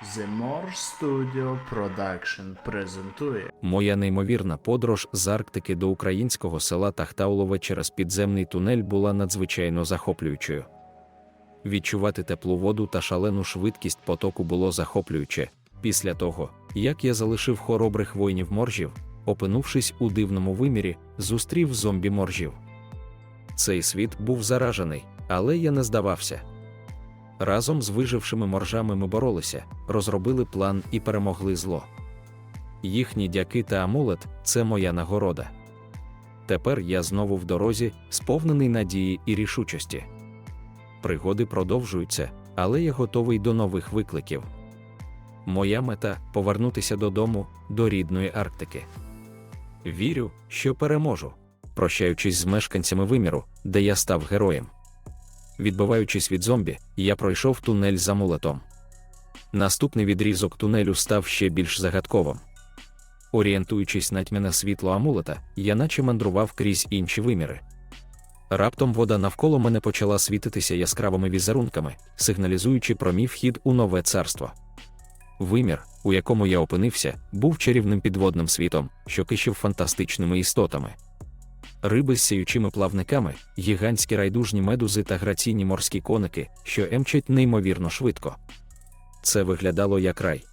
The More Studio Production презентує Моя неймовірна подорож з Арктики до українського села Тахтаулове через підземний тунель була надзвичайно захоплюючою. Відчувати теплу воду та шалену швидкість потоку було захоплююче. Після того, як я залишив хоробрих воїнів моржів, опинувшись у дивному вимірі, зустрів зомбі моржів. Цей світ був заражений, але я не здавався. Разом з вижившими моржами ми боролися, розробили план і перемогли зло. Їхні дяки та амулет це моя нагорода. Тепер я знову в дорозі, сповнений надії і рішучості. Пригоди продовжуються, але я готовий до нових викликів. Моя мета повернутися додому, до рідної Арктики. Вірю, що переможу, прощаючись з мешканцями виміру, де я став героєм. Відбиваючись від зомбі, я пройшов тунель з амулетом. Наступний відрізок тунелю став ще більш загадковим. Орієнтуючись на тьмяне світло амулета, я наче мандрував крізь інші виміри. Раптом вода навколо мене почала світитися яскравими візерунками, сигналізуючи про мій вхід у нове царство. Вимір, у якому я опинився, був чарівним підводним світом, що кишів фантастичними істотами. Риби з сіючими плавниками, гігантські райдужні медузи та граційні морські коники, що емчать неймовірно швидко. Це виглядало як рай,